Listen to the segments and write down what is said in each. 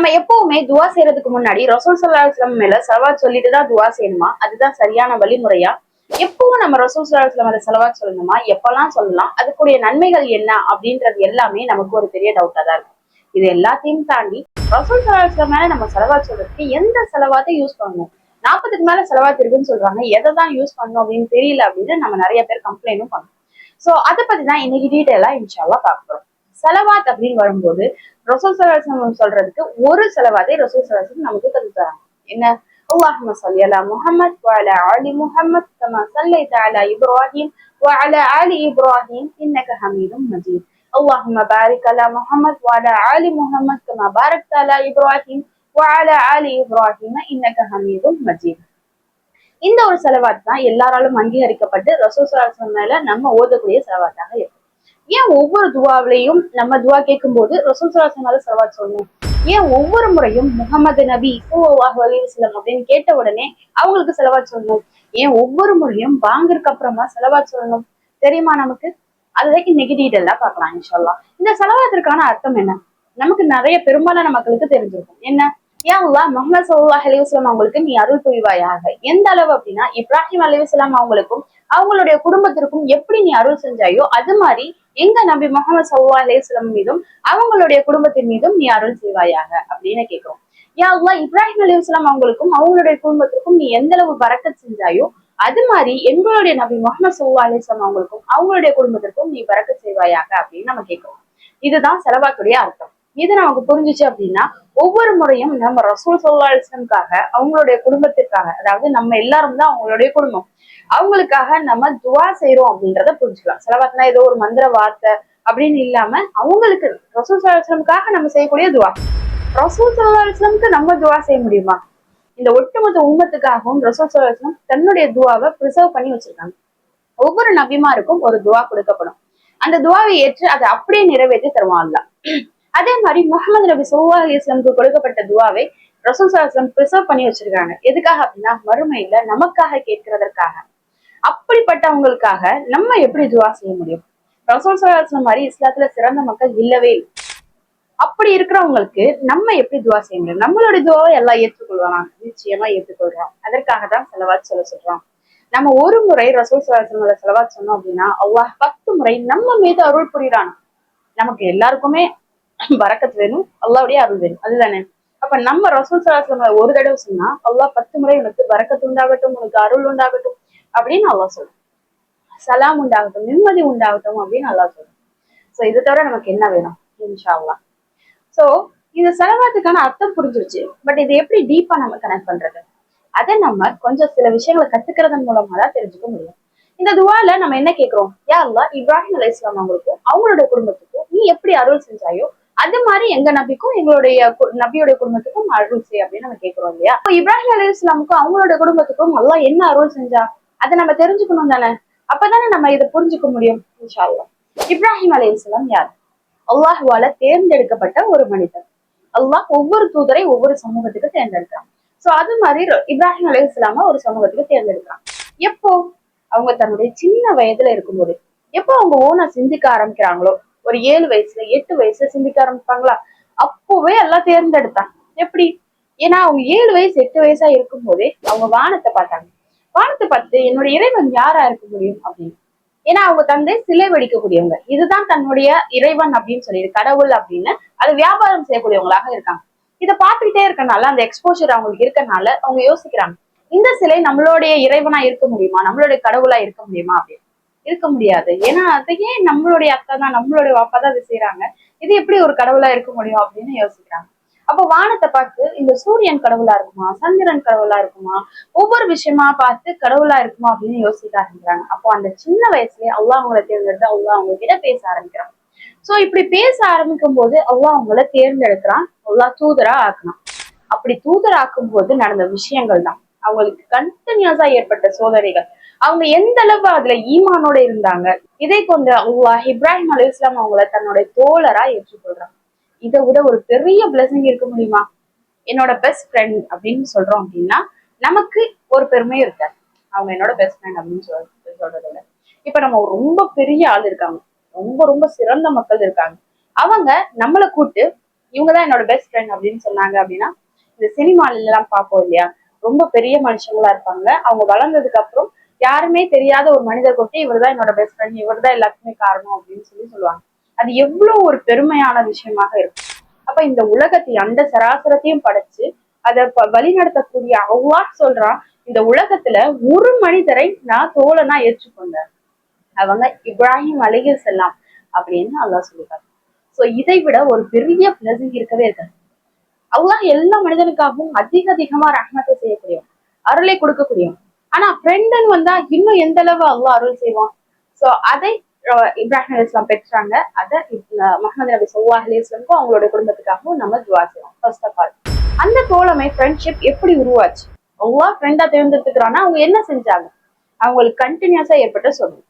நம்ம எப்பவுமே துவா செய்யறதுக்கு முன்னாடி ரசூல் சல்லா இஸ்லாம் மேல செலவாத் சொல்லிட்டு தான் துவா செய்யணுமா? அதுதான் சரியான வழிமுறையா? எப்பவும் நம்ம ரசூல் சல்லா இஸ்லாம் மேல செலவாத் சொல்லணுமா? எப்பெல்லாம் சொல்லலாம்? அதுக்குரிய நன்மைகள் என்ன? அப்படின்றது எல்லாமே நமக்கு ஒரு பெரிய டவுட்டா தான் இருக்கும். இது எல்லாத்தையும் தாண்டி ரசூல் சல்லா இஸ்லாம் மேல நம்ம செலவாத் சொல்றதுக்கு எந்த செலவாத்தை யூஸ் பண்ணணும்? நாற்பதுக்கு மேல செலவாத் இருக்குன்னு சொல்றாங்க. எதை தான் யூஸ் பண்ணணும் அப்படின்னு தெரியல அப்படின்னு நம்ம நிறைய பேர் கம்ப்ளைண்டும் பண்ணோம். சோ அதை பத்தி தான் இன்னைக்கு டீட்டெயிலாக இன்ஷால்லா பார்க்க போறோம். செலவாத் அப்படின்னு வரும்போது ரசூல் சலாசம் சொல்றதுக்கு ஒரு செலவாதை ரசூல் சலாசம் நமக்கு கத்து தராங்க என்ன اللهم صل على محمد وعلى آل محمد كما صليت على إبراهيم وعلى آل إبراهيم إنك حميد مجيد اللهم بارك على محمد وعلى آل محمد كما باركت على إبراهيم وعلى آل إبراهيم إنك حميد مجيد இந்த ஒரு செலவாத் தான் எல்லாராலும் அங்கீகரிக்கப்பட்டு ரசூல் சலாசம் மேல நம்ம ஓதக்கூடிய செலவாத்தாக இருக்கும் ஏன் ஒவ்வொரு துவாவிலையும் நம்ம துவா கேட்கும் போது ரசூல் சலாசம் சொல்லணும்? ஏன் ஒவ்வொரு முறையும் முகமது நபி சூவாஹ் அலிவசலம் அப்படின்னு கேட்ட உடனே அவங்களுக்கு செலவா சொல்லணும்? ஏன் ஒவ்வொரு முறையும் வாங்கறதுக்கு அப்புறமா செலவா சொல்லணும்? தெரியுமா நமக்கு? அதுதான் இன்னைக்கு எல்லாம் பார்க்கலாம் இன்ஷால்லா இந்த செலவாத்திற்கான அர்த்தம் என்ன? நமக்கு நிறைய பெரும்பாலான மக்களுக்கு தெரிஞ்சிருக்கும். என்ன? ஏன் அல்லா முகமது சல்லாஹ் அலிவஸ்லாம் அவங்களுக்கு நீ அருள் புரிவாயாக. எந்த அளவு அப்படின்னா இப்ராஹிம் அலிவஸ்லாம் அவங்களுக்கும் அவங்களுடைய குடும்பத்திற்கும் எப்படி நீ அருள் செஞ்சாயோ அது மாதிரி எங்க நபி முகமது சல்லா அலிஸ்லாம் மீதும் அவங்களுடைய குடும்பத்தின் மீதும் நீ அருள் செய்வாயாக அப்படின்னு கேட்கிறோம். யா அல்லா இப்ராஹிம் அலிஸ்லாம் அவங்களுக்கும் அவங்களுடைய குடும்பத்திற்கும் நீ எந்த அளவு பறக்கத் செஞ்சாயோ அது மாதிரி எங்களுடைய நபி முகமது சல்லா அலிஸ்லாம் அவங்களுக்கும் அவங்களுடைய குடும்பத்திற்கும் நீ பறக்க செய்வாயாக அப்படின்னு நம்ம கேட்கிறோம். இதுதான் செலவாக்குடைய அர்த்தம். இது நமக்கு புரிஞ்சுச்சு அப்படின்னா ஒவ்வொரு முறையும் நம்ம ரசூல் சல்லா அவங்களுடைய குடும்பத்திற்காக அதாவது நம்ம எல்லாரும் தான் அவங்களுடைய குடும்பம் அவங்களுக்காக நம்ம துவா செய்யறோம் அப்படின்றத புரிஞ்சுக்கலாம். செலவாத்தினா ஏதோ ஒரு மந்திர வார்த்தை அப்படின்னு இல்லாம அவங்களுக்கு ரசூல் சல்லா நம்ம செய்யக்கூடிய துவா. ரசூல் சல்லா நம்ம துவா செய்ய முடியுமா? இந்த ஒட்டுமொத்த உம்மத்துக்காகவும் ரசூல் சல்லா தன்னுடைய துவாவை ப்ரிசர்வ் பண்ணி வச்சிருக்காங்க. ஒவ்வொரு நபிமாருக்கும் ஒரு துவா கொடுக்கப்படும். அந்த துவாவை ஏற்று அதை அப்படியே நிறைவேற்றி தருவான் அதே மாதிரி முகமது நபி சோவா இஸ்லாமுக்கு கொடுக்கப்பட்ட துவாவை ரசூல் சாஸ்லம் ப்ரிசர்வ் பண்ணி வச்சிருக்காங்க. எதுக்காக அப்படின்னா மறுமையில நமக்காக கேட்கிறதற்காக. அப்படிப்பட்டவங்களுக்காக நம்ம எப்படி துவா செய்ய முடியும்? ரசூல் சாஸ்லம் மாதிரி இஸ்லாத்துல சிறந்த மக்கள் இல்லவே அப்படி இருக்கிறவங்களுக்கு நம்ம எப்படி துவா செய்ய முடியும்? நம்மளுடைய துவாவை எல்லாம் ஏற்றுக்கொள்வாங்க நிச்சயமா ஏற்றுக்கொள்றோம் அதற்காக தான் செலவாத் சொல்ல சொல்றோம் நம்ம ஒரு முறை ரசூல் சலாஸ்லமோட செலவாத் சொன்னோம் அப்படின்னா அவ்வா பத்து முறை நம்ம மீது அருள் புரியுறான்? நமக்கு எல்லாருக்குமே வரக்கத்து வேணும் அல்லாவுடைய அருள் வேணும். அதுதானே? அப்ப நம்ம ரசூல் சலாஸ்லம் ஒரு தடவை சொன்னா அல்லாஹ் பத்து முறை உனக்கு வரக்கத்து உண்டாகட்டும் உனக்கு அருள் உண்டாகட்டும் அப்படின்னு அல்லாஹ் சொல்லும். சலாம் உண்டாகட்டும் நிம்மதி உண்டாகட்டும் அப்படின்னு அல்லாஹ் சொல்லும். சோ இதை தவிர நமக்கு என்ன வேணும்? இன்ஷா அல்லா சோ இந்த செலவாத்துக்கான அர்த்தம் புரிஞ்சிருச்சு. பட் இது எப்படி டீப்பா நம்ம கனெக்ட் பண்றது? அதை நம்ம கொஞ்சம் சில விஷயங்களை கத்துக்கிறதன் மூலமா தான் தெரிஞ்சுக்க முடியும். இந்த துவால நம்ம என்ன கேட்கிறோம் யா அல்லா இப்ராஹிம் அலி இஸ்லாம் அவங்களுக்கும் அவங்களோட குடும்பத்துக்கும் நீ எப்படி அருள் செஞ்சாயோ அது மாதிரி எங்க நபிக்கும் எங்களுடைய நபியோட குடும்பத்துக்கும் அருள் செய் அப்படின்னு நம்ம கேட்கிறோம் இல்லையா? இப்போ இப்ராஹிம் அலி இஸ்லாமுக்கும் அவங்களோட குடும்பத்துக்கும் அல்லா என்ன அருள் செஞ்சா? அதை நம்ம தெரிஞ்சுக்கணும் தானே? அப்பதானே நம்ம இதை புரிஞ்சுக்க முடியும் இன்ஷா அல்லா இப்ராஹிம் அலி இஸ்லாம் யார்? அல்லாஹுவால தேர்ந்தெடுக்கப்பட்ட ஒரு மனிதர். அல்லாஹ் ஒவ்வொரு தூதரை ஒவ்வொரு சமூகத்துக்கு தேர்ந்தெடுக்கிறான். சோ அது மாதிரி இப்ராஹிம் அலி இஸ்லாம ஒரு சமூகத்துக்கு தேர்ந்தெடுக்கிறான். எப்போ? அவங்க தன்னுடைய சின்ன வயதுல இருக்கும்போது. எப்போ அவங்க ஓனா சிந்திக்க ஆரம்பிக்கிறாங்களோ? ஒரு ஏழு வயசுல எட்டு வயசுல சிந்திக்க ஆரம்பிப்பாங்களா? அப்பவே எல்லாம் தேர்ந்தெடுத்தாங்க எப்படி? ஏன்னா அவங்க ஏழு வயசு எட்டு வயசா இருக்கும் போதே அவங்க வானத்தை பார்த்தாங்க. வானத்தை பார்த்து என்னோட இறைவன் யாரா இருக்க முடியும்? அப்படின்னு. ஏன்னா அவங்க தந்தை சிலை வடிக்கக்கூடியவங்க. இதுதான் தன்னுடைய இறைவன் அப்படின்னு சொல்லி கடவுள் அப்படின்னு அது வியாபாரம் செய்யக்கூடியவங்களாக இருக்காங்க. இதை பார்த்துக்கிட்டே இருக்கனால அந்த எக்ஸ்போஷர் அவங்களுக்கு இருக்கனால அவங்க யோசிக்கிறாங்க இந்த சிலை நம்மளுடைய இறைவனா இருக்க முடியுமா? நம்மளுடைய கடவுளா இருக்க முடியுமா? அப்படின்னு. இருக்க முடியாது. ஏன்னா அதையே நம்மளுடைய அக்கா தான் நம்மளுடைய அப்பா தான் அதை செய்யறாங்க இது எப்படி ஒரு கடவுளா இருக்க முடியும் அப்படின்னு யோசிக்கிறாங்க. அப்போ வானத்தை பார்த்து இந்த சூரியன் கடவுளா இருக்குமா சந்திரன் கடவுளா இருக்குமா ஒவ்வொரு விஷயமா பார்த்து கடவுளா இருக்குமா அப்படின்னு யோசிக்க ஆரம்பிக்கிறாங்க. அப்போ அந்த சின்ன வயசுலயே அவ்வளோ அவங்கள தேர்ந்தெடுத்து அவ்வளோ அவங்க கிட்ட பேச ஆரம்பிக்கிறாங்க சோ இப்படி பேச ஆரம்பிக்கும் போது அவ்வளோ அவங்கள தேர்ந்தெடுக்கிறான். அவ்வளோ தூதரா ஆக்கணும் அப்படி தூதராக்கும் போது நடந்த விஷயங்கள் தான் அவங்களுக்கு கண்டினியூஸா ஏற்பட்ட சோதனைகள். அவங்க எந்த அளவு அதுல ஈமானோட இருந்தாங்க? இதை கொண்டு அல்லாஹ் இப்ராஹிம் அலி இஸ்லாம் அவங்கள தன்னுடைய தோழரா ஏற்றுக்கொள்றாங்க இதை விட ஒரு பெரிய பிளஸிங் இருக்க முடியுமா? என்னோட பெஸ்ட் ஃப்ரெண்ட் அப்படின்னு சொல்றோம் அப்படின்னா நமக்கு ஒரு பெருமையும் இருக்காது. அவங்க என்னோட பெஸ்ட் ஃப்ரெண்ட் அப்படின்னு சொல் சொல்றத விட. இப்ப நம்ம ரொம்ப பெரிய ஆள் இருக்காங்க. ரொம்ப ரொம்ப சிறந்த மக்கள் இருக்காங்க. அவங்க நம்மளை கூப்பிட்டு இவங்கதான் என்னோட பெஸ்ட் ஃப்ரெண்ட் அப்படின்னு சொன்னாங்க அப்படின்னா இந்த சினிமால எல்லாம் பார்ப்போம் இல்லையா? ரொம்ப பெரிய மனுஷங்களா இருப்பாங்க. அவங்க வளர்ந்ததுக்கு அப்புறம் யாருமே தெரியாத ஒரு மனிதர் கொட்டி இவர் தான் என்னோட பெஸ்ட் ஃப்ரெண்ட் இவர் தான் எல்லாத்துக்குமே காரணம் அப்படின்னு சொல்லி சொல்லுவாங்க. அது எவ்வளவு ஒரு பெருமையான விஷயமாக இருக்கும். அப்ப இந்த உலகத்தை அந்த சராசரத்தையும் படைச்சு அதை வழி நடத்தக்கூடிய அவ்வா சொல்றான் இந்த உலகத்துல ஒரு மனிதரை நான் தோழனா ஏற்றுக்கொண்டேன். அவங்க இப்ராஹிம் அலைஹி செல்லாம் அப்படின்னு அல்லா சொல்லுவார். சோ இதை விட ஒரு பெரிய பிளஸிங் இருக்கவே இருக்காது. அல்லாஹ் எல்லா மனிதனுக்காகவும் அதிக அதிகமா ரஹ்மத்தை செய்யக்கூடியவன் அருளை கொடுக்கக்கூடியவன். ஆனா ஃப்ரெண்டுன்னு வந்தா இன்னும் எந்த அளவு அல்லாஹ் அருள் செய்வான்? சோ அதை இப்ராஹிம் அலி இஸ்லாம் பெற்றாங்க. அதை முகமது நபி சொல்லா அலி இஸ்லாமுக்கும் அவங்களோட குடும்பத்துக்காகவும் நம்ம துவா செய்வோம். ஃபர்ஸ்ட் ஆஃப் ஆல் அந்த தோழமை ஃப்ரெண்ட்ஷிப் எப்படி உருவாச்சு? அல்லாஹ் ஃப்ரெண்டா தேர்ந்தெடுத்துக்கிறான்னா அவங்க என்ன செஞ்சாங்க? அவங்களுக்கு கண்டினியூஸா ஏற்பட்ட சொல்லணும்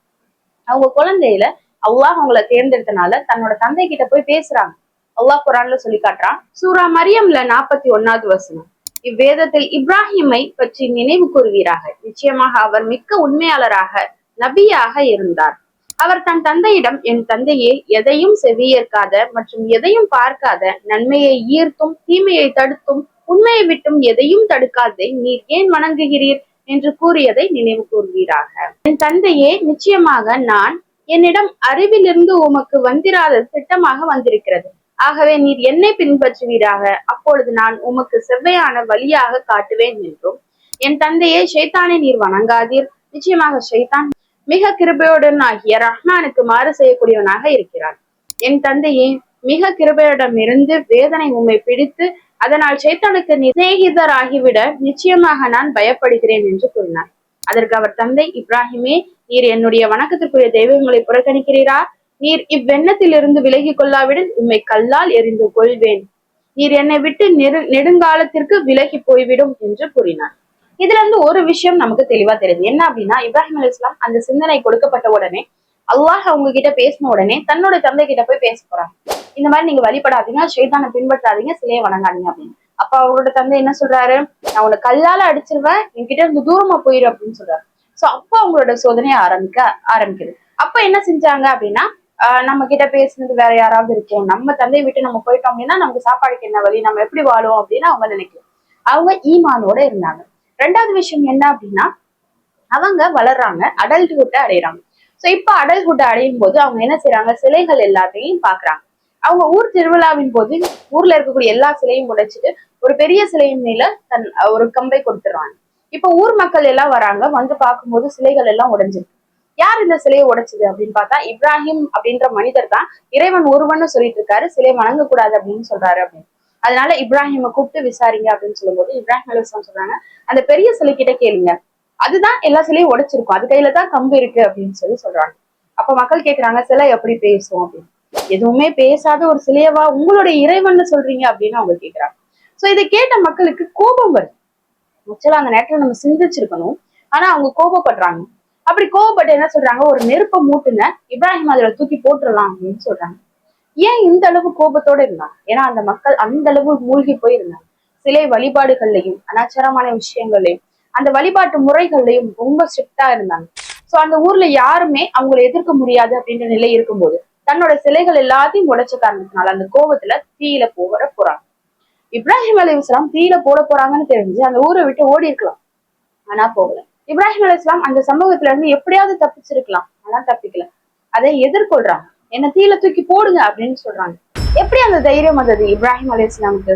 அவங்க குழந்தையில அல்லாஹ் அவங்கள தேர்ந்தெடுத்தனால தன்னோட தந்தை கிட்ட போய் பேசுறாங்க. அல்லாஹ் குரான்ல சொல்லி காட்டுறான். சூரா மரியம்ல நாற்பத்தி ஒன்னாவது வசனம். இவ்வேதத்தில் இப்ராஹிமை பற்றி நினைவு கூறுவீராக. நிச்சயமாக அவர் மிக்க உண்மையாளராக நபியாக இருந்தார். அவர் தன் தந்தையிடம் என் தந்தையே எதையும் செவியேற்காத மற்றும் எதையும் பார்க்காத நன்மையை ஈர்த்தும் தீமையை தடுத்தும் உண்மையை விட்டும் எதையும் தடுக்காததை நீர் ஏன் வணங்குகிறீர்? என்று கூறியதை நினைவு கூறுவீராக. என் தந்தையே நிச்சயமாக நான் என்னிடம் அறிவிலிருந்து உமக்கு வந்திராத திட்டமாக வந்திருக்கிறது. ஆகவே நீர் என்னை பின்பற்றுவீராக. அப்பொழுது நான் உமக்கு செவ்வையான வழியாக காட்டுவேன் என்றும் என் தந்தையே ஷைத்தானை நீர் வணங்காதீர். நிச்சயமாக ஷைத்தான் மிக கிருபையுடன் ஆகிய ரஹ்மானுக்கு மாறு செய்யக்கூடியவனாக இருக்கிறான் என் தந்தையே மிக கிருபையிடமிருந்து வேதனை உம்மை பிடித்து அதனால் சைத்தானுக்கு சிநேகிதராகிவிட நிச்சயமாக நான் பயப்படுகிறேன் என்று கூறினார். அதற்கு அவர் தந்தை இப்ராஹிமே நீர் என்னுடைய வணக்கத்திற்குரிய தெய்வங்களை புறக்கணிக்கிறீரா? நீர் இவ்வெண்ணத்திலிருந்து விலகி கொள்ளாவிடில் உம்மை கல்லால் எறிந்து கொள்வேன். நீர் என்னை விட்டு நெரு நெடுங்காலத்திற்கு விலகி போய்விடும் என்று கூறினார். இதுல இருந்து ஒரு விஷயம் நமக்கு தெளிவா தெரியுது. என்ன அப்படின்னா இப்ராஹிம் அலி இஸ்லாம் அந்த சிந்தனை கொடுக்கப்பட்ட உடனே அல்லாஹ் அவங்க கிட்ட பேசின உடனே தன்னோட தந்தை கிட்ட போய் பேச போறாங்க. இந்த மாதிரி நீங்க வழிபடாதீங்க சைதானை பின்பற்றாதீங்க சிலையை வணங்காதீங்க அப்படின்னு. அப்ப அவரோட தந்தை என்ன சொல்றாரு? நான் உன்னை கல்லால அடிச்சிருவேன் என்கிட்ட இருந்து தூரமா போயிரு அப்படின்னு சொல்றாரு. சோ அப்ப அவங்களோட சோதனையை ஆரம்பிக்க ஆரம்பிக்குது. அப்ப என்ன செஞ்சாங்க அப்படின்னா நம்ம கிட்ட பேசுனது வேற யாராவது இருக்கும் நம்ம தந்தையை விட்டு நம்ம போயிட்டோம் அப்படின்னா நமக்கு சாப்பாடுக்கு என்ன வழி? நம்ம எப்படி வாழும் அப்படின்னு அவங்க நினைக்கும் அவங்க ஈமானோட இருந்தாங்க. ரெண்டாவது விஷயம் என்ன அப்படின்னா அவங்க வளர்றாங்க அடல்ட்ஹுட்டை அடையிறாங்க. சோ இப்ப அடல்ட்ஹுட்டை அடையும் போது அவங்க என்ன செய்றாங்க? சிலைகள் எல்லாத்தையும் பாக்குறாங்க. அவங்க ஊர் திருவிழாவின் போது ஊர்ல இருக்கக்கூடிய எல்லா சிலையும் உடைச்சிட்டு ஒரு பெரிய சிலையின் மேல தன் ஒரு கம்பை கொடுத்துடுறாங்க. இப்ப ஊர் மக்கள் எல்லாம் வராங்க. வந்து பார்க்கும்போது சிலைகள் எல்லாம் உடைஞ்சிருக்கு. யார் இந்த சிலையை உடைச்சது அப்படின்னு பார்த்தா இப்ராஹிம் அப்படின்ற மனிதர் தான். இறைவன் ஒருவன்னு சொல்லிட்டு இருக்காரு. சிலை வணங்கக்கூடாது அப்படின்னு சொல்றாரு அப்படின்னு. அதனால இப்ராஹிமை கூப்பிட்டு விசாரிங்க அப்படின்னு சொல்லும்போது இப்ராஹிம் அலுவலாம் சொல்றாங்க அந்த பெரிய சிலை கிட்ட கேளுங்க. அதுதான் எல்லா சிலையும் உடைச்சிருக்கும். அது கையில தான் கம்பு இருக்கு அப்படின்னு சொல்லி சொல்றாங்க. அப்ப மக்கள் கேக்குறாங்க சிலை எப்படி பேசும்? அப்படின்னு. எதுவுமே பேசாத ஒரு சிலையவா உங்களுடைய இறைவன் சொல்றீங்க அப்படின்னு அவங்க கேக்குறாங்க. சோ இதை கேட்ட மக்களுக்கு கோபம் வருது. ஆக்சுவலா அந்த நேரத்துல நம்ம சிந்திச்சிருக்கணும். ஆனா அவங்க கோபப்படுறாங்க. அப்படி கோபப்பட்டு என்ன சொல்றாங்க? ஒரு நெருப்ப மூட்டுங்க இப்ராஹிம் அதுல தூக்கி போட்டுடலாம் அப்படின்னு சொல்றாங்க. ஏன் இந்த அளவு கோபத்தோட இருந்தாங்க? ஏன்னா அந்த மக்கள் அந்த அளவு மூழ்கி போயிருந்தாங்க. சிலை வழிபாடுகள்லையும் அனாச்சாரமான விஷயங்கள்லையும் அந்த வழிபாட்டு முறைகள்லையும் ரொம்ப ஸ்ட்ரிக்டா இருந்தாங்க. சோ அந்த ஊர்ல யாருமே அவங்களை எதிர்க்க முடியாது அப்படின்ற நிலை இருக்கும்போது தன்னோட சிலைகள் எல்லாத்தையும் உடைச்ச காரணத்தினால அந்த கோபத்துல தீயில போட போறாங்க. இப்ராஹிம் அலி இஸ்லாம் தீயில போட போறாங்கன்னு தெரிஞ்சு அந்த ஊரை விட்டு ஓடி இருக்கலாம் ஆனா போகல. இப்ராஹிம் அலி இஸ்லாம் அந்த சம்பவத்துல இருந்து எப்படியாவது தப்பிச்சிருக்கலாம். ஆனா தப்பிக்கல. அதை எதிர்கொள்றாங்க. என்ன தீயில தூக்கி போடுங்க அப்படின்னு சொல்றாங்க. எப்படி அந்த தைரியம் வந்தது இப்ராஹிம் அலி இஸ்லாமுக்கு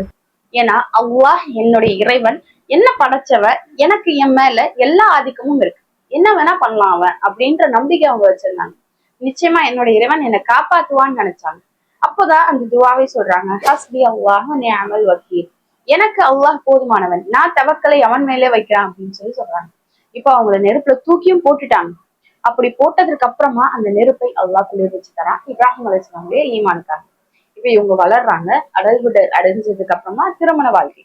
ஏன்னா அல்லாஹ் என்னுடைய இறைவன் என்ன படைச்சவ எனக்கு என் மேல எல்லா ஆதிக்கமும் இருக்கு. என்ன வேணா பண்ணலாம் அவன் அப்படின்ற நம்பிக்கை அவங்க வச்சிருந்தாங்க. நிச்சயமா என்னோட இறைவன் என்னை காப்பாத்துவான்னு நினைச்சாங்க. அப்போதான் அந்த துவாவை சொல்றாங்க ஹஸ்பி அல்லாஹ் நிஅமல் வக்கீல். எனக்கு அல்லாஹ் போதுமானவன். நான் தவக்கலை அவன் மேலே வைக்கிறான் அப்படின்னு சொல்லி சொல்றாங்க. இப்ப அவங்கள நெருப்புல தூக்கியும் போட்டுட்டாங்க. அப்படி போட்டதுக்கு அப்புறமா அந்த நெருப்பை அல்லா குளிர் வச்சு தரான். இப்ராஹிம் அலிஸ்லாமுடைய ஈமானுக்காக. இப்ப இவங்க வளர்றாங்க. அடல்விட அடைஞ்சதுக்கு அப்புறமா திருமண வாழ்க்கை.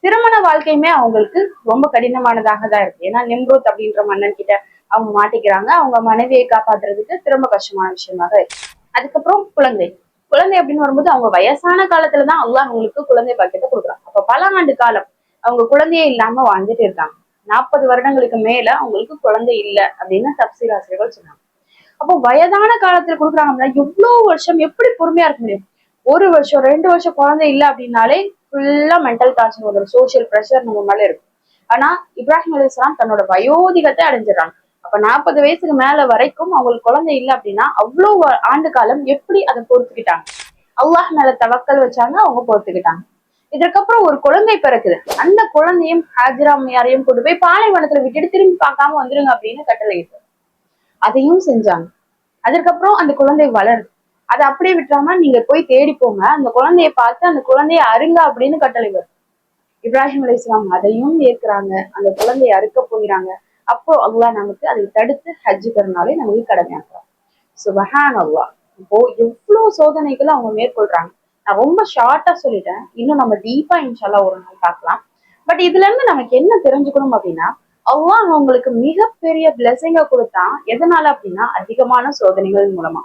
திருமண வாழ்க்கையுமே அவங்களுக்கு ரொம்ப கடினமானதாக தான் இருக்கு. ஏன்னா நிம்ரூத் அப்படின்ற மன்னன் கிட்ட அவங்க மாட்டிக்கிறாங்க. அவங்க மனைவியை காப்பாத்துறதுக்கு திரும்ப கஷ்டமான விஷயமாக இருக்கு. அதுக்கப்புறம் குழந்தை. குழந்தை அப்படின்னு வரும்போது அவங்க வயசான காலத்துலதான் அல்லாஹ் அவங்களுக்கு குழந்தை பாக்கியத்தை கொடுக்குறாங்க அப்ப பல ஆண்டு காலம் அவங்க குழந்தையே இல்லாம வாழ்ந்துட்டு இருக்காங்க. நாற்பது வருடங்களுக்கு மேல அவங்களுக்கு குழந்தை இல்லை அப்படின்னு தப்சீர் ஆசிரியர்கள் சொன்னாங்க. அப்போ வயதான காலத்துல கொடுக்குறாங்க அப்படின்னா எவ்வளவு வருஷம் எப்படி பொறுமையா இருக்க முடியும்? ஒரு வருஷம் ரெண்டு வருஷம் குழந்தை இல்லை அப்படின்னாலே ஃபுல்லா மென்டல் டார்ச்சர் வந்துடும் சோசியல் ப்ரெஷர் நம்ம மேல இருக்கும். ஆனா இப்ராஹிம் அலிஸ்லாம் தன்னோட வயோதிகத்தை அடைஞ்சிடறாங்க. அப்ப நாற்பது வயசுக்கு மேல வரைக்கும் அவங்களுக்கு குழந்தை இல்லை அப்படின்னா அவ்வளோ ஆண்டு காலம் எப்படி அதை பொறுத்துக்கிட்டாங்க? அல்லாஹ் மேல தவக்கல் வச்சாங்க அவங்க பொறுத்துக்கிட்டாங்க. இதற்கப்புறம் ஒரு குழந்தை பிறக்குது. அந்த குழந்தையும் ஹாஜிராம் யாரையும் கொண்டு போய் பாலைவனத்துல விட்டுட்டு திரும்பி பார்க்காம வந்துருங்க அப்படின்னு கட்டளையிட்டு. அதையும் செஞ்சாங்க. அதுக்கப்புறம் அந்த குழந்தை வளருது. அதை அப்படியே விட்டுறாம நீங்க போய் தேடி போங்க. அந்த குழந்தைய பார்த்து அந்த குழந்தைய அருங்க அப்படின்னு கட்டளை வருது இப்ராஹிம் அலி இஸ்லாம் அதையும் ஏற்கிறாங்க. அந்த குழந்தைய அறுக்க போகிறாங்க. அப்போ அல்லாஹ் நமக்கு அதை தடுத்து ஹஜ் பெருநாளை நமக்கு கடமையாக்குறான். சுபஹான் அல்லாஹ் இப்போ எவ்வளவு சோதனைகளை அவங்க மேற்கொள்றாங்க. நான் ரொம்ப ஷார்ட்டா சொல்லிட்டேன். இன்னும் நம்ம டீப்பா இன்ஷால்லா ஒரு நாள் பார்க்கலாம். பட் இதுல இருந்து நமக்கு என்ன தெரிஞ்சுக்கணும் அப்படின்னா அல்லாஹ் அவங்களுக்கு மிகப்பெரிய பிளெஸிங்க கொடுத்தான் எதனால அப்படின்னா அதிகமான சோதனைகள் மூலமா.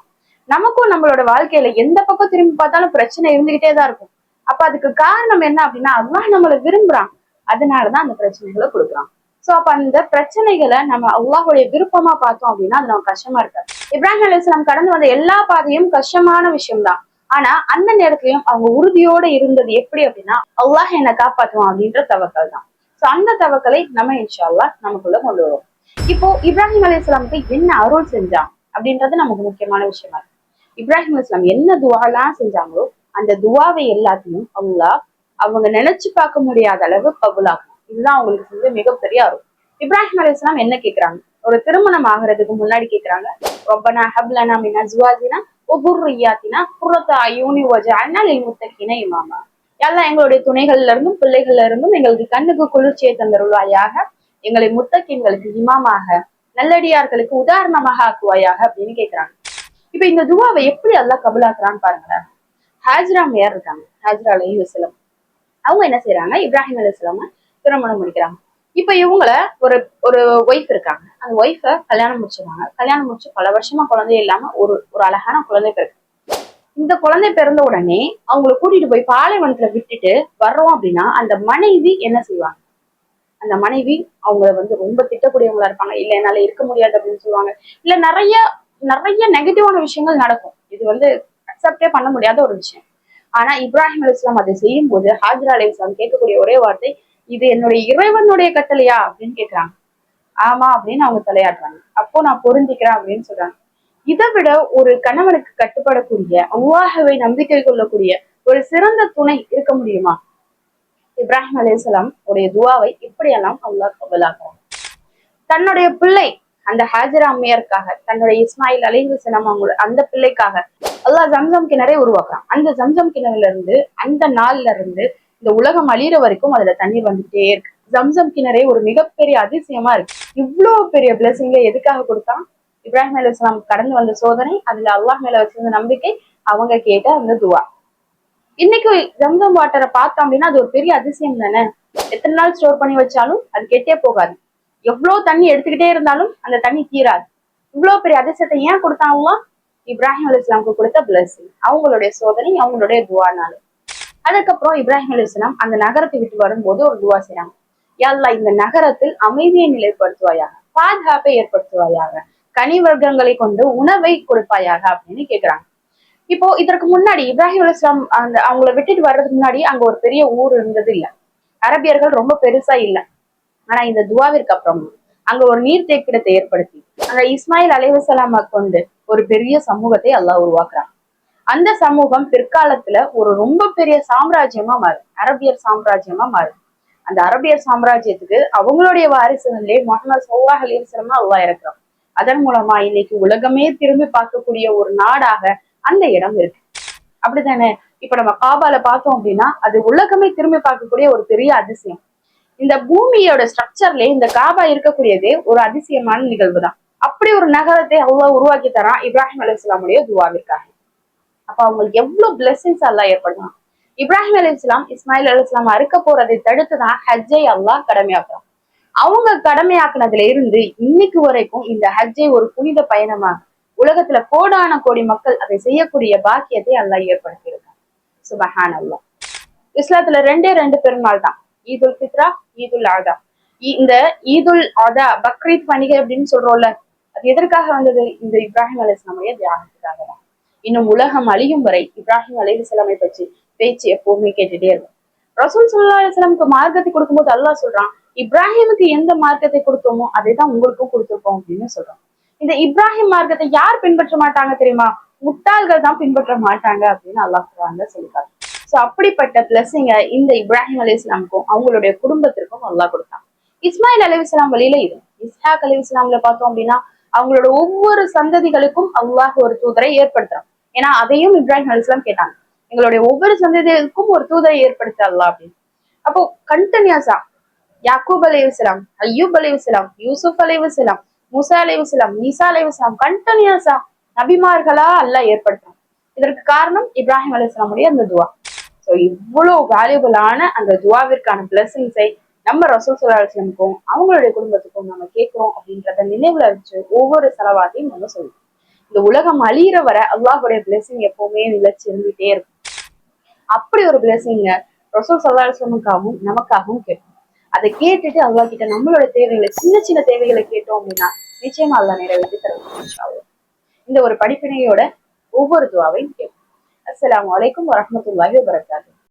நமக்கும் நம்மளோட வாழ்க்கையில எந்த பக்கம் திரும்பி பார்த்தாலும் பிரச்சனை இருந்துகிட்டே தான் இருக்கும். அப்ப அதுக்கு காரணம் என்ன அப்படின்னா அல்லாஹ் நம்மளை விரும்புறான். அதனாலதான் அந்த பிரச்சனைகளை கொடுக்குறான். சோ அப்ப அந்த பிரச்சனைகளை நம்ம அல்லாஹுடைய விருப்பமா பார்த்தோம் அப்படின்னா அது நமக்கு கஷ்டமா இருக்காது. இப்ராஹிம் அலிஸ்லாம் கடந்து வந்த எல்லா பாதையும் கஷ்டமான விஷயம்தான். ஆனா அந்த நேரத்திலயும் அவங்க உறுதியோட இருந்தது எப்படி அப்படின்னா அல்லாஹ் என்னை காப்பாற்றுவான் அப்படின்ற தவக்கல் தான். சோ அந்த தவக்கலை நம்ம இன்ஷா அல்லாஹ் நமக்குள்ள கொண்டு வருவோம். இப்போ இப்ராஹிம் அலிஸ்லாமுக்கு என்ன அருள் செஞ்சான் அப்படின்றது நமக்கு முக்கியமான விஷயமா இருக்கு. இப்ராஹிம் இஸ்லாம் என்ன துவாலாம் செஞ்சாங்களோ அந்த துவாவை எல்லாத்தையும் அல்லாஹ் அவங்க நினைச்சு பார்க்க முடியாத அளவு கபுலாகும் இதுதான் அவங்களுக்கு செஞ்ச மிகப்பெரிய அருள். இப்ராஹிம் அலிஸ்லாம் என்ன கேட்கிறாங்க ஒரு திருமணம் ஆகிறதுக்கு முன்னாடி கேக்குறாங்க ரப்பனா ஹப்லனா மின் அஸ்வாஜினா ஒபுர்ரியாத்தினா குர்ரத்த அயூனி வஜஅல்னா இமாமா. எல்லாம் எங்களுடைய துணைகள்ல இருந்தும் பிள்ளைகள்ல இருந்தும் எங்களுக்கு கண்ணுக்கு குளிர்ச்சியை தந்தருள்வாயாக எங்களை முத்தக்கின்களுக்கு இமாமாக நல்லடியார்களுக்கு உதாரணமாக ஆக்குவாயாக அப்படின்னு கேக்குறாங்க. இப்ப இந்த துவாவை எப்படி எல்லாம் கபுலாக்குறான்னு பாருங்களேன். ஹாஜ்ரா மேயர் இருக்காங்க. ஹாஜ்ரா அலி வசலம் அவங்க என்ன செய்யறாங்க இப்ராஹிம் அலிஸ்லாம திருமணம் முடிக்கிறாங்க. இப்ப இவங்கள ஒரு ஒரு ஒய்ஃப் இருக்காங்க. அந்த ஒய்ஃபை கல்யாணம் முடிச்சிருக்காங்க கல்யாணம் முடிச்சு பல வருஷமா குழந்தை இல்லாம ஒரு ஒரு அழகான குழந்தை பிறகு இந்த குழந்தை பிறந்த உடனே அவங்கள கூட்டிட்டு போய் பாலைவனத்துல விட்டுட்டு வர்றோம் அப்படின்னா அந்த மனைவி என்ன செய்வாங்க? அந்த மனைவி அவங்கள வந்து ரொம்ப திட்டக்கூடியவங்களா இருப்பாங்க. இல்ல என்னால இருக்க முடியாது அப்படின்னு சொல்லுவாங்க. இல்ல நிறைய நிறைய நெகட்டிவான விஷயங்கள் நடக்கும். இது வந்து அக்செப்டே பண்ண முடியாத ஒரு விஷயம். ஆனா இப்ராஹிம் அலி இஸ்லாம் அதை செய்யும் போது ஹாஜிரா அலி இஸ்லாம் கேட்கக்கூடிய ஒரே வார்த்தை இது என்னுடைய இறைவனுடைய கட்டளையா அப்படின்னு கேட்கிறாங்க ஆமா அப்படின்னு அவங்க தலையாடுறாங்க அப்போ நான் பொருந்திக்கிறேன் அப்படின்னு சொல்றாங்க. இதை விட ஒரு கணவனுக்கு கட்டுப்படக்கூடிய அவ்வாகவே நம்பிக்கை கொள்ளக்கூடிய ஒரு சிறந்த துணை இருக்க முடியுமா? இப்ராஹிம் அலிஸ்லாம் உடைய துவாவை இப்படியெல்லாம் அல்லாஹ் கபலாக்குறாங்க தன்னுடைய பிள்ளை அந்த ஹாஜரா அம்மையாருக்காக தன்னுடைய இஸ்மாயில் அலிஹுசனம் அவங்களோட அந்த பிள்ளைக்காக அல்லாஹ் ஜம்சம் கிணறை உருவாக்குறான். அந்த ஜம்சம் கிணறுல இருந்து அந்த நாள்ல இருந்து இந்த உலகம் அழியிற வரைக்கும் அதுல தண்ணீர் வந்துட்டே இருக்கு. ஜம்சம் கிணறே ஒரு மிகப்பெரிய அதிசயமா இருக்கு. இவ்வளவு பெரிய பிளஸிங்க எதுக்காக கொடுத்தான்? இப்ராஹிம் அலி இஸ்லாம் கடந்து வந்த சோதனை அதுல அல்லாஹ் மேல வச்சிருந்த நம்பிக்கை அவங்க கேட்ட அந்த துவா. இன்னைக்கு ஜம்சம் வாட்டரை பார்த்தோம் அப்படின்னா அது ஒரு பெரிய அதிசயம் தானே? எத்தனை நாள் ஸ்டோர் பண்ணி வச்சாலும் அது கெட்டே போகாது. எவ்வளவு தண்ணி எடுத்துக்கிட்டே இருந்தாலும் அந்த தண்ணி தீராது. இவ்வளவு பெரிய அதிசயத்தை ஏன் கொடுத்தாங்களா இப்ராஹிம் அலி இஸ்லாமுக்கு கொடுத்த பிளஸிங் அவங்களுடைய சோதனை அவங்களுடைய துவானாலும் அதுக்கப்புறம் இப்ராஹிம் அலி இஸ்லாம் அந்த நகரத்தை விட்டு வரும்போது ஒரு துவா செய்யறாங்க யாழ்லா இந்த நகரத்தில் அமைதியை நிலைப்படுத்துவாயாக பாதுகாப்பை ஏற்படுத்துவாயாக கனி வர்க்கங்களை கொண்டு உணவை கொடுப்பாயாக அப்படின்னு கேக்குறாங்க. இப்போ இதற்கு முன்னாடி இப்ராஹிம் அலி இஸ்லாம் அந்த அவங்கள விட்டுட்டு வர்றதுக்கு முன்னாடி அங்க ஒரு பெரிய ஊர் இருந்தது இல்ல. அரபியர்கள் ரொம்ப பெருசா இல்ல. ஆனா இந்த துவாவிற்கு அப்புறம் அங்க ஒரு நீர்த்தேக்கிடத்தை ஏற்படுத்தி அங்க இஸ்மாயில் அலைவசலாமா கொண்டு ஒரு பெரிய சமூகத்தை அல்லாஹ் உருவாக்குறான். அந்த சமூகம் பிற்காலத்துல ஒரு ரொம்ப பெரிய சாம்ராஜ்யமா மாறும். அரபியர் சாம்ராஜ்யமா மாறும். அந்த அரபியர் சாம்ராஜ்யத்துக்கு அவங்களுடைய வாரிசுகளிலே முகமது சௌவாஹ் அலிவசலமா அல்லாஹ் இருக்கிறோம் அதன் மூலமா இன்னைக்கு உலகமே திரும்பி பார்க்கக்கூடிய ஒரு நாடாக அந்த இடம் இருக்கு. அப்படித்தானே? இப்ப நம்ம காபால பார்த்தோம் அப்படின்னா அது உலகமே திரும்பி பார்க்கக்கூடிய ஒரு பெரிய அதிசயம். இந்த பூமியோட ஸ்ட்ரக்சர்ல இந்த காபா இருக்கக்கூடியதே ஒரு அதிசயமான நிகழ்வு தான் அப்படி ஒரு நகரத்தை அவ்வளவு உருவாக்கி தரான் இப்ராஹிம் அலுவலாமுடைய துவாவிற்காக. அப்ப அவங்களுக்கு எவ்வளவு பிளெஸிங்ஸ் எல்லாம் ஏற்படலாம் இப்ராஹிம் அலி இஸ்லாம் இஸ்மாயில் அலி இஸ்லாம் அறுக்க போறதை தடுத்துதான் ஹஜ்ஜை அல்லாஹ் கடமையாக்குறான். அவங்க கடமையாக்குனதுல இருந்து இன்னைக்கு வரைக்கும் இந்த ஹஜ்ஜை ஒரு புனித பயணமாக உலகத்துல கோடான கோடி மக்கள் அதை செய்யக்கூடிய பாக்கியத்தை அல்லாஹ் ஏற்படுத்தியிருக்காங்க சுபஹான் அல்லாஹ் இஸ்லாத்துல ரெண்டே ரெண்டு பெருநாள் தான். ஈதுல் ஃபித்ரா ஈதுல் ஆதா இந்த ஈதுல் ஆதா பக்ரீத் பண்டிகை அப்படின்னு சொல்றோம்ல அது எதற்காக வந்தது? இந்த இப்ராஹிம் அலி இஸ்லாமுடைய தியாகத்துக்காக தான். இன்னும் உலகம் அழியும் வரை இப்ராஹிம் அலைஹிஸ்ஸலாமை பற்றி பேச்சு எப்பவுமே கேட்டுட்டே இருக்கும். ரசூல் சல்லா அலிஸ்லாமுக்கு மார்க்கத்தை கொடுக்கும்போது அல்லாஹ் சொல்றான் இப்ராஹிமுக்கு எந்த மார்க்கத்தை கொடுத்தோமோ அதை தான் உங்களுக்கும் கொடுத்துருக்கோம் அப்படின்னு சொல்றான். இந்த இப்ராஹிம் மார்க்கத்தை யார் பின்பற்ற மாட்டாங்க தெரியுமா? முட்டாள்கள் தான் பின்பற்ற மாட்டாங்க அப்படின்னு அல்லாஹ் குரான்ல சொல்லிருக்காரு சோ அப்படிப்பட்ட பிளஸ்ஸிங்க இந்த இப்ராஹிம் அலி இஸ்லாமுக்கும் அவங்களுடைய குடும்பத்திற்கும் அல்லாஹ் கொடுத்தான். இஸ்மாயில் அலி இஸ்லாம் வழியில இது. இஸ்ஹாக் அலி இஸ்லாம்ல பார்த்தோம் அப்படின்னா அவங்களோட ஒவ்வொரு சந்ததிகளுக்கும் அல்லாஹ் ஒரு தூதரை ஏற்படுத்துறான். ஏன்னா அதையும் இப்ராஹிம் அலிஸ்லாம் கேட்டாங்க. எங்களுடைய ஒவ்வொரு சந்ததிகளுக்கும் ஒரு தூதரை ஏற்படுத்த அப்படின்னு. அப்போ கண்டினியூஸா யாக்கூப் அலி இஸ்லாம் ஐயூப் யூசுப் அலி முசா அலி ஈசா அலி கண்டினியூஸா நபிமார்களா அல்லா ஏற்படுத்துறான் இதற்கு காரணம் இப்ராஹிம் அலிஸ்லாமுடைய அந்த துவா. ஸோ இவ்வளோ வேல்யூபிளான அந்த துவாவிற்கான பிளஸிங்ஸை நம்ம ரசூல் சுல்லாஸ்லமுக்கும் அவங்களுடைய குடும்பத்துக்கும் நம்ம கேட்குறோம் அப்படின்றத நினைவுல வச்சு ஒவ்வொரு செலவாத்தையும் நம்ம சொல்லுவோம் இந்த உலகம் அழியிற வரை அல்லாஹுடைய பிளெஸிங் எப்பவுமே நிலைச்சு இருந்துட்டே இருக்கும். அப்படி ஒரு பிளெஸிங்க ரசூல் சல்லா நமக்காகவும் கேட்கும். அதை கேட்டுட்டு அல்லா கிட்ட நம்மளோட தேவைகளை சின்ன சின்ன தேவைகளை கேட்டோம் அப்படின்னா நிச்சயமா அல்லா நிறைவேற்றி தருவோம் இந்த ஒரு படிப்பினையோட ஒவ்வொரு துவாவையும் கேட்கும் அஸ்லாம் வலைக்கும் வரஹ்மத்துல்லாஹி வரகாத்து